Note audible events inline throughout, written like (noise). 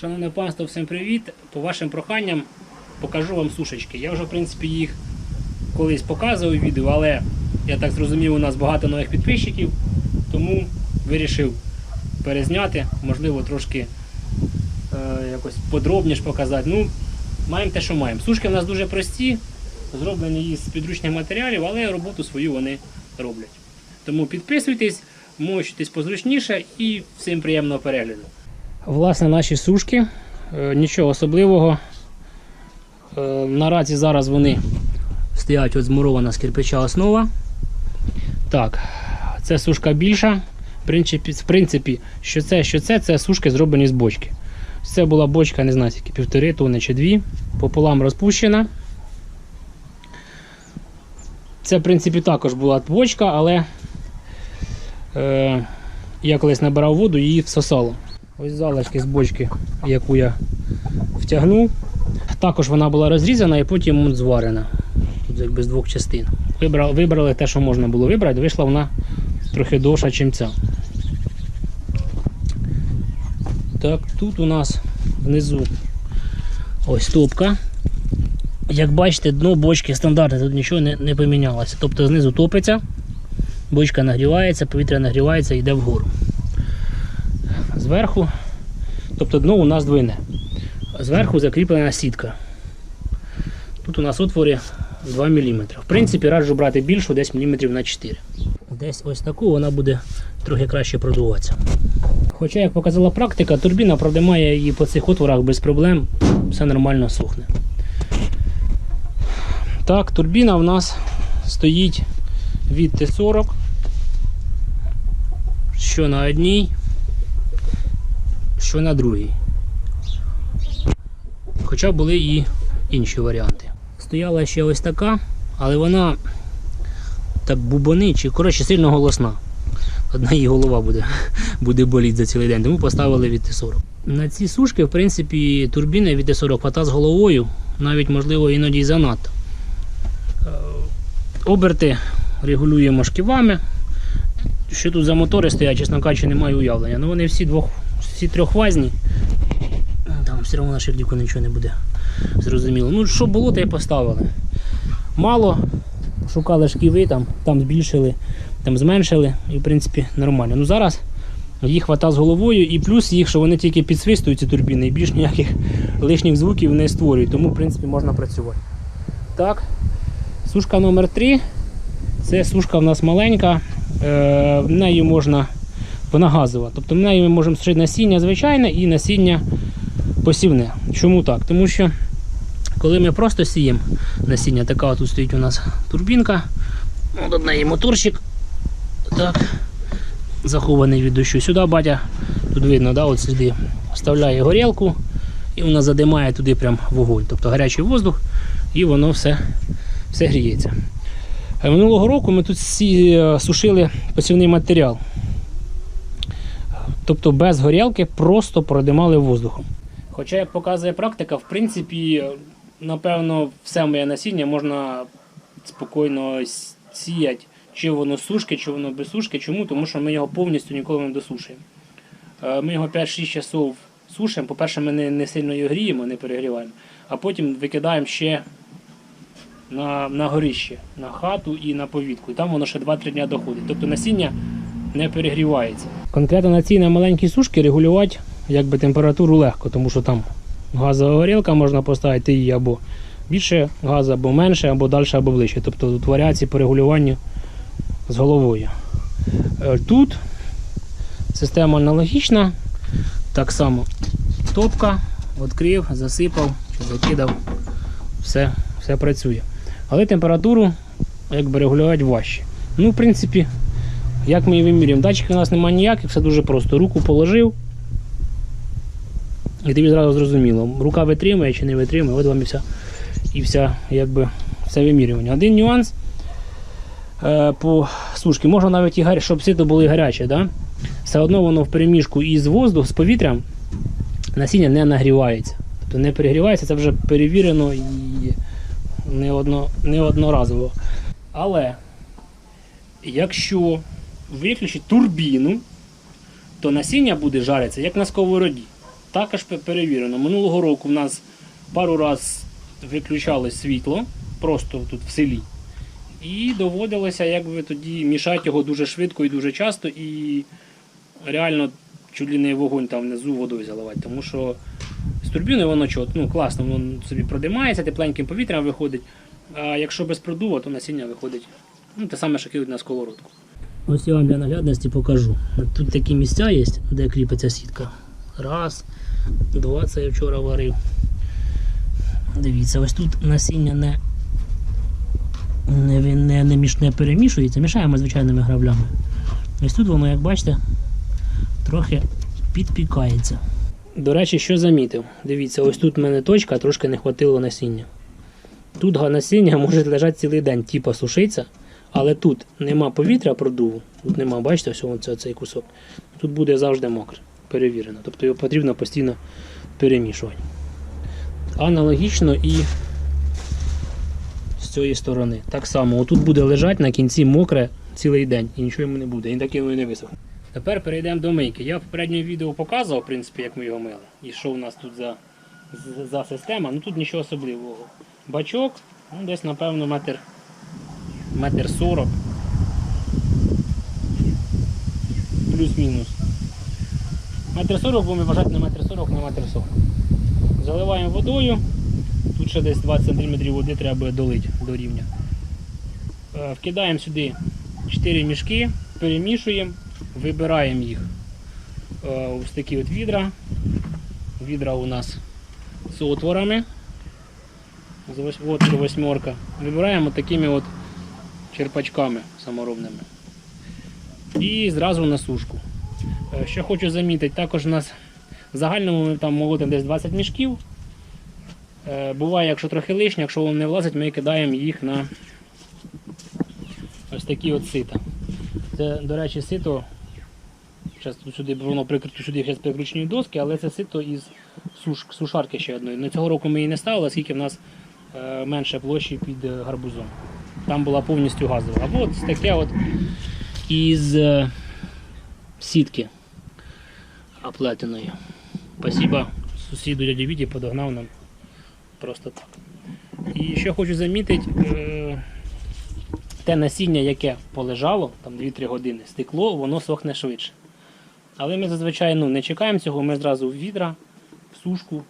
Шановне панство, всім привіт! По вашим проханням покажу вам сушечки. Я вже, в принципі, їх колись показував у відео, але я так зрозумів, у нас багато нових підписчиків, тому вирішив перезняти, можливо, трошки е, якось подробніше показати. Ну, маємо те, що маємо. Сушки у нас дуже прості, зроблені із підручних матеріалів, але роботу свою вони роблять. Тому підписуйтесь, мощуйтесь позручніше і всім приємного перегляду. Власне, наші сушки. Е, Нічого особливого. Е, Наразі зараз вони стоять от змурована з кирпича основа. Так, це сушка більша. В принципі, що це, що це, це сушки зроблені з бочки. Це була бочка, не знаю, скільки півтори тонни чи дві. Пополам розпущена. Це, в принципі, також була бочка, але е, я колись набирав воду, її всосало. Ось залишки з бочки, яку я втягнув. Також вона була розрізана і потім зварена. Тут якби з двох частин. Вибрали, вибрали те, що можна було вибрати, вийшла вона трохи довша, ніж ця. Так, тут у нас внизу ось топка. Як бачите, дно бочки стандартне, тут нічого не, не помінялося. Тобто знизу топиться, бочка нагрівається, повітря нагрівається і йде вгору зверху, тобто дно у нас двойне. Зверху закріплена сітка. Тут у нас отвори 2 мм. В принципі, раджу брати більшу, десь мм на 4 Десь ось таку вона буде трохи краще продуватися. Хоча, як показала практика, турбіна продимає її по цих отворах без проблем, все нормально сохне. Так, турбіна в нас стоїть від Т40, що на одній, що на другій. Хоча були і інші варіанти. Стояла ще ось така, але вона так бубонить, чи коротше сильно голосна. Одна її голова буде, буде боліти за цілий день, тому поставили від Т40. На ці сушки, в принципі, турбіни від Т40 хвата з головою, навіть можливо іноді занадто. Е, Оберти регулюємо шківами. Що тут за мотори стоять, чесно кажучи, немає уявлення. Ну вони всі двох, всі трьохвазні. Там все одно на шильдику нічого не буде. Зрозуміло. Ну, що було, те й поставили. Мало. Шукали шківи, там, там збільшили, там зменшили, і в принципі нормально. Ну зараз їх хвата з головою, і плюс їх, що вони тільки підсвистують ці турбіни, і більш ніяких лишніх звуків не створюють, тому в принципі можна працювати. Так, сушка номер 3 Це сушка в нас маленька, е, в неї можна, вона газова. Тобто в неї ми можемо сушити насіння звичайне і насіння посівне. Чому так? Тому що коли ми просто сіємо насіння, така тут стоїть у нас турбінка, от од неї моторчик. Так, захований від дощу. Сюди батя, тут видно, да, от сюди вставляє горілку і вона задимає туди прям вогонь. Тобто гарячий воздух і воно все, все гріється. Е, Минулого року ми тут е, сушили посівний матеріал. Тобто без горілки просто продимали воздухом. Хоча, як показує практика, в принципі, напевно, все моє насіння можна спокійно сіяти, чи воно сушки, чи воно без сушки. Чому? Тому що ми його повністю ніколи не досушуємо. Е, Ми його 5-6 часов сушимо. По-перше, ми не, не сильно його гріємо, не перегріваємо, а потім викидаємо ще на, на горище, на хату і на повітку. І там воно ще 2-3 дні доходить. Тобто насіння не перегрівається. Конкретно на цій на маленькій сушці регулювати якби, температуру легко, тому що там газова горілка можна поставити її або більше газу, або менше, або далі, або ближче. Тобто тут варіації по регулюванню з головою. Е, Тут система аналогічна. Так само топка, відкрив, засипав закидав, все, все працює. Але температуру якби регулювати важче. Ну, в принципі, як ми її вимірюємо? Датчиків у нас немає ніяких, все дуже просто. Руку положив. І тобі зразу зрозуміло, рука витримує чи не витримує, от вам і вся, і вся якби, все вимірювання. Один нюанс е, по сушки, можна навіть і гаряче, щоб сито було і гаряче, да? все одно воно в переміжку із воздухом, з повітрям насіння не нагрівається. Тобто не перегрівається, це вже перевірено і не, одно, не одноразово. Але якщо виключити турбіну, то насіння буде жаритися як на сковороді. також перевірено. Минулого року в нас пару раз виключали світло просто тут в селі. І доводилося якби тоді мішати його дуже швидко і дуже часто, і реально не вогонь там внизу водою заливати. Тому що з турбіни воно чот, ну, класно, воно собі продимається, тепленьким повітрям виходить. А якщо без продува, то насіння виходить ну, те саме, що кидуть на сковородку. Ось я вам для наглядності покажу. Тут такі місця є, де кріпиться сітка. Раз, два, це я вчора варив. Дивіться, ось тут насіння не, не, не, не, міш, не перемішується, мішаємо звичайними граблями. Ось тут воно, як бачите, трохи підпікається. До речі, що замітив? Дивіться, ось тут в мене точка, трошки не хватило насіння. Тут насіння (laughs) може лежати цілий день, типа сушиться, але тут нема повітря продуву, тут нема, бачите, ось оце- цей кусок. Тут буде завжди мокре, перевірено. Тобто його потрібно постійно перемішувати. Аналогічно і з цієї сторони. Так само, отут буде лежати на кінці мокре цілий день і нічого йому не буде. Він такий і не висохне. Тепер перейдемо до мийки. Я в попередньому відео показував, в принципі, як ми його мили. І що у нас тут за, за система. Ну тут нічого особливого. Бачок, ну десь напевно метр, метр сорок. Плюс-мінус. Метр сорок будемо вважати на метр сорок на метр сорок. Заливаємо водою. Тут ще десь 20 см води треба долити до рівня. Е, Вкидаємо сюди 4 мішки, перемішуємо, вибираємо їх е, ось такі от відра. Відра у нас з отворами. Отвір восьмерка. Вибираємо такими от черпачками саморобними. І зразу на сушку. Е, Що хочу замітити, також у нас в загальному ми там молотимо десь 20 мішків. Е, Буває, якщо трохи лишнє, якщо воно не влазить, ми кидаємо їх на ось такі от сита. Це, до речі, сито. Зараз сюди воно прикрито сюди зараз прикручені доски, але це сито із суш, сушарки ще одної. На цього року ми її не ставили, оскільки в нас е, менше площі під гарбузом. Там була повністю газова. Або от таке от із е, сітки оплетеної. Спасибо сусіду дяді Віті подогнав нам просто так. І що хочу замітити, е, те насіння, яке полежало, там 2-3 години, стекло, воно сохне швидше. Але ми зазвичай ну, не чекаємо цього, ми зразу в відра, в сушку,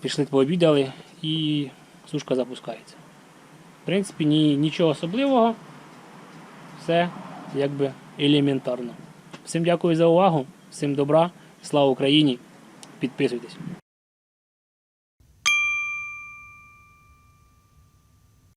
пішли пообідали і сушка запускається. В принципі, ні, нічого особливого, все якби елементарно. Всім дякую за увагу, всім добра, слава Україні, підписуйтесь.